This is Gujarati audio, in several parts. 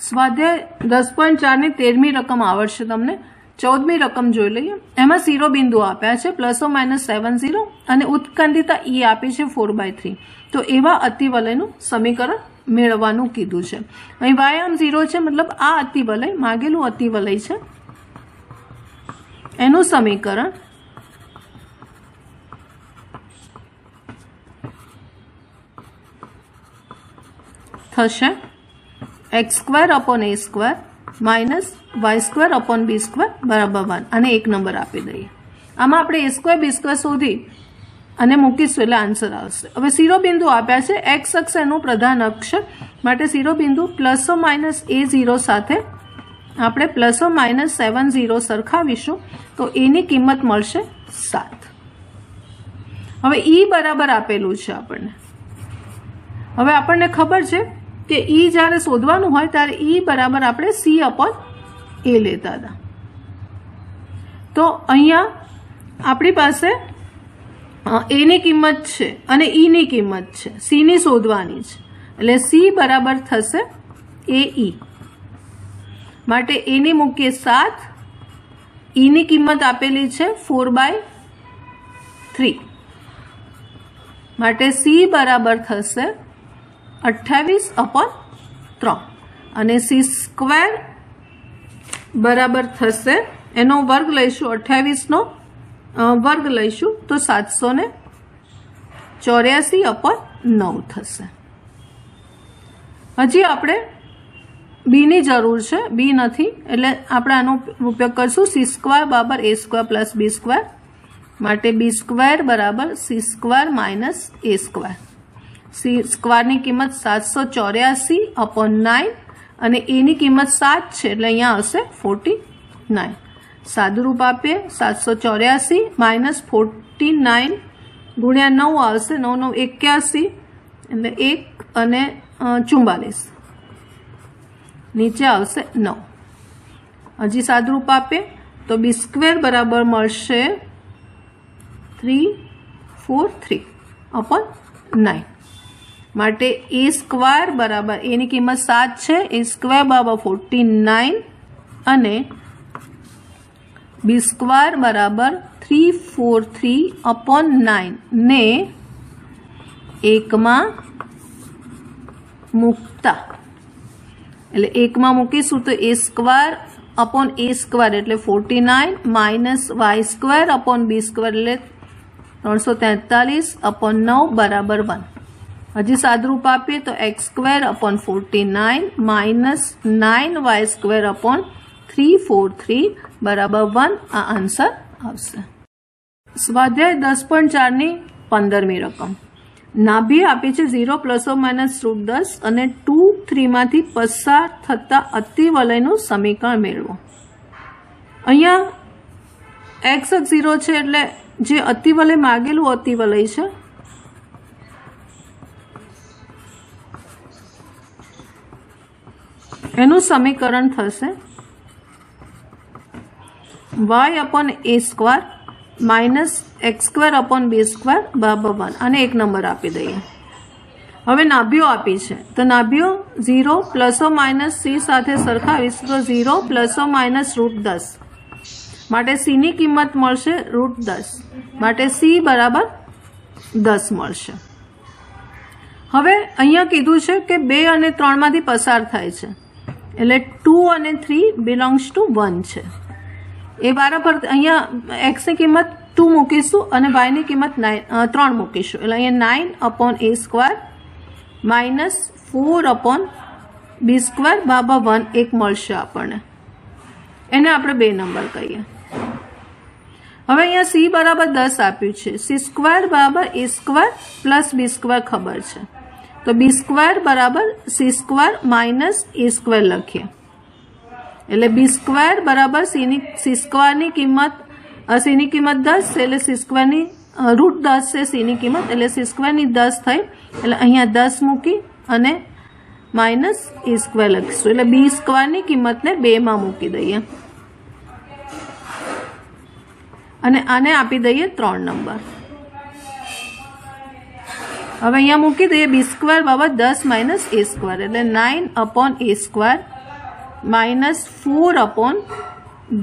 સ્વાધ્યાય દસ પોઈન્ટ ચારની તેરમી રકમ આવડશે તમને. ચૌદમી રકમ જોઈ લઈએ. એમાં ઝીરો બિંદુ આપ્યા છે પ્લસો માઇનસ સેવન ઝીરો અને ઉત્કંડિતા ઈ આપી છે ફોર બાય થ્રી તો એવા અતિવલયનું સમીકરણ મેળવવાનું કીધું છે. અહીં વ્યાયામ ઝીરો છે, મતલબ આ અતિવલય માગેલું અતિવલય છે. એનું સમીકરણ થશે. X square upon a square minus y square upon b square બરાબર વન અને એક નંબર આપી દઈએ. આમાં આપણે એ સ્ક્વેર બી સ્ક્વેર શોધી અને મૂકીશું એટલે આન્સર આવશે. હવે શિરોબિંદુ આપ્યા છે. એક્સ અક્ષ એનું પ્રધાન અક્ષ માટે શિરોબિંદુ પ્લસો માઇનસ એ ઝીરો સાથે આપણે પ્લસો માઇનસ સેવન ઝીરો સરખાવીશું તો એની કિંમત મળશે સાત. હવે ઈ બરાબર આપેલું છે આપણને. હવે આપણને ખબર છે કે ઈ જ્યારે શોધવાનું હોય ત્યારે ઈ બરાબર આપણે સી અપોન એ લેતા હતા. તો અહીંયા આપણી પાસે એની કિંમત છે અને ઈની કિંમત છે. સીની શોધવાની છે. એટલે સી બરાબર થશે એ ઈ. માટે એની મૂકીએ સાત. ઈની કિંમત આપેલી છે ફોર બાય થ્રી. માટે સી બરાબર થશે અઠ્ઠાવીસ અપોન ત્રણ. અને સી સ્ક્વેર બરાબર થશે. એનો વર્ગ લઈશું અઠ્ઠાવીસનો. વર્ગ લઈશું તો સાતસો ને ચોર્યાસી અપોન નવ થશે. હજી આપણે બીની જરૂર છે. બી નથી. એટલે આપણે આનો ઉપયોગ કરશું. સી સ્ક્વેર બરાબર a square plus b square. માટે બી સ્ક્વેર બરાબર c square minus a square. C સ્ક્વેરની કિંમત સાતસો ચોર્યાસી અપોન નાઇન અને એની કિંમત સાત છે, એટલે અહીંયા આવશે ફોર્ટી નાઇન સાદુરૂપ આપીએ, સાતસો ચોર્યાસી માઇનસ ફોર્ટી નાઇન ગુણ્યા નવ આવશે, નવ નવ, એક્યાસી, એટલે એક અને ચુમ્બાલીસ નીચે આવશે નવ. હજી સાદુરૂપ આપીએ, તો બી સ્ક્વેર બરાબર મળશે three four three upon nine માટે એ સ્ક્વેર બરાબર, એની કિંમત સાત છે. એ સ્ક્વેર બરાબર ફોર્ટી નાઇન અને બી સ્ક્વેર બરાબર three four three upon nine ને એકમાં મૂકતા. એટલે એકમાં મૂકીશું તો a square upon a square એટલે forty nine minus y square upon b square એટલે ત્રણસો તેતાલીસ અપોન નવ બરાબર વન. હજી સાદરૂપ આપીએ તો x square upon forty nine minus nine y square upon three four three બરાબર વન આ આન્સર આવશે. સ્વાધ્યાય દસ પોઈન્ટ ચારની પંદરમી રકમ. નાભી આપી છે ઝીરો પ્લસો માઇનસ રૂટ દસ અને ટુ થ્રીમાંથી પસાર થતા અતિવલયનું સમીકરણ મેળવો. અહીંયા એક્સ ઝીરો છે એટલે જે અતિવલય માગેલું અતિવલય છે એનું સમીકરણ થશે. Y upon a square minus x square upon b square બરાબર અને એક નંબર આપી દઈએ. હવે નાભીઓ આપી છે. તો નાભીઓ ઝીરો પ્લસો માઇનસ સી સાથે સરખાવીશું તો ઝીરો પ્લસો માઇનસ રૂટ દસ. માટે સીની કિંમત મળશે રૂટ દસ. માટે સી બરાબર દસ મળશે. હવે અહીંયા કીધું છે કે બે અને ત્રણમાંથી પસાર થાય છે. એટલે ટુ અને થ્રી બિલોંગ્સ ટુ વન છે. એ બરાબર અહીંયા એક્સની કિંમત ટુ મૂકીશું અને વાયની કિંમત નાઇન ત્રણ મૂકીશું. એટલે અહીંયા nine upon a square minus four upon b square Baba one એક મળશે આપણને. એને આપણે બે નંબર કહીએ. હવે અહીંયા સી બરાબર દસ આપ્યું છે. સી સ્ક્વેર બરાબર a square plus b square ખબર છે. તો બી સ્ક્વેર બરાબર c square minus a square લખીએ. એટલે બી સ્ક્વેર બરાબર સીની સી સ્ક્વેરની કિંમત સીની કિંમત દસ છે એટલે સી સ્ક્વેરની રૂટ દસ છે સીની કિંમત, એટલે સી સ્ક્વેરની દસ થઈ, એટલે અહીંયા દસ મૂકી અને માઇનસ એ સ્ક્વેર લખીશું. એટલે બી સ્ક્વેરની કિંમતને બેમાં મૂકી દઈએ. અને આને આપી દઈએ ત્રણ નંબર. હવે અહીંયા મૂકી દઈએ બી સ્ક્વેર બાબત દસ માઇનસ એ સ્ક્વેર એટલે nine upon a square minus four upon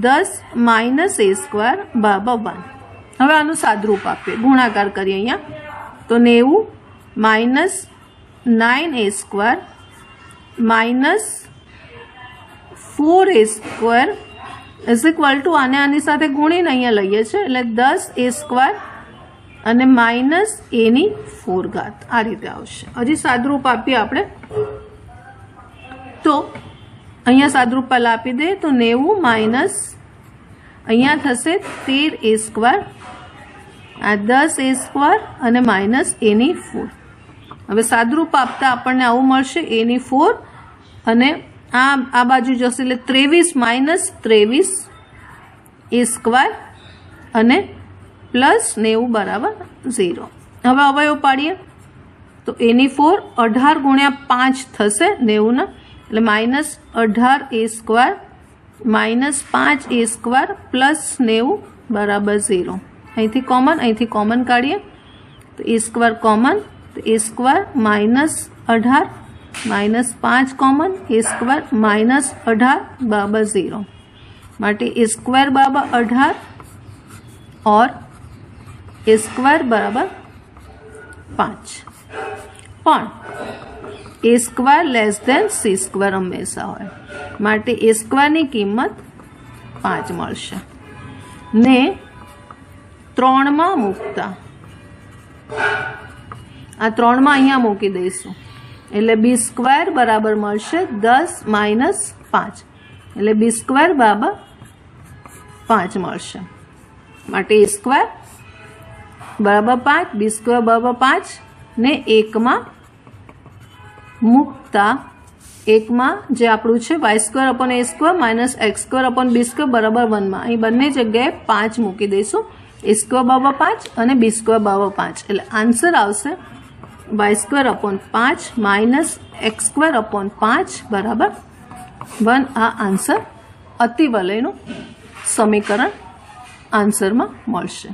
દસ માઇનસ એ સ્ક્વેર બાબા વન હવે આનું સાદરૂપ આપીએ. ગુણાકાર કરીએ અહીંયા. તો નેવું minus nine a square minus four a square is equal to આને આની સાથે ગુણીને અહીંયા લઈએ છીએ. એટલે દસ એ સ્ક્વેર અને માઇનસ એની ફોર ઘાત આ રીતે આવશે. હજી સાદરૂપ આપીએ આપણે. તો અહીંયા સાદરૂપ પહેલાં આપી દે તો નેવું માઇનસ અહીંયા થશે તેર એ સ્ક્વેર. આ દસ એ સ્ક્વેર અને માઇનસ એની ફોર. હવે સાદરૂપ આપતા આપણને આવું મળશે. એની ફોર અને આ આ બાજુ જશે એટલે ત્રેવીસ માઇનસ ત્રેવીસ એ સ્ક્વેર અને પ્લસ નેવું બરાબર ઝીરો હવે અવયવ પાડીએ તો એની ફોર અઢાર ગુણ્યા પાંચ થશે નેવુંના, એટલે માઇનસ અઢાર એ સ્ક્વેર, માઇનસ પાંચ એ સ્ક્વેર પ્લસ નેવું બરાબર ઝીરો. અહીંથી કોમન અહીંથી કોમન કાઢીએ. તો એ સ્ક્વેર કોમન, તો એ સ્ક્વેર માઇનસ અઢાર, માઇનસ પાંચ કોમન, એ સ્ક્વેર માઇનસ અઢાર બરાબર ઝીરો. માટે એ સ્ક્વેર બરાબર અઢાર और એ સ્ક્વેર બરાબર પાંચ. પણ a square less than c square હંમેશા હોય. માટે એ સ્ક્વેરની કિંમત પાંચ મળશે. ને ત્રણમાં મૂકતા. આ ત્રણમાં અહીંયા મૂકી દઈશું. એટલે બી સ્ક્વેર બરાબર મળશે દસ માઇનસ પાંચ. એટલે બી સ્ક્વેર બરાબર પાંચ મળશે. માટે એ સ્ક્વેર બરાબર પાંચ બી સ્ક્વેર બરાબર પાંચ ને એકમાં મૂકતા એકમાં જે આપણું છે y square upon a square minus x square upon b square બરાબર વનમાં. અહીં બંને જગ્યાએ પાંચ મૂકી દઈશું. એ સ્ક્વેર બરાબર પાંચ અને બી સ્ક્વેર બરાબર પાંચ. એટલે આન્સર આવશે વાય સ્ક્વેર અપોન પાંચ માઇનસ એક્સ સ્ક્વેર અપોન પાંચ બરાબર. વન આ આન્સર અતિવલયનું સમીકરણ આન્સરમાં મળશે.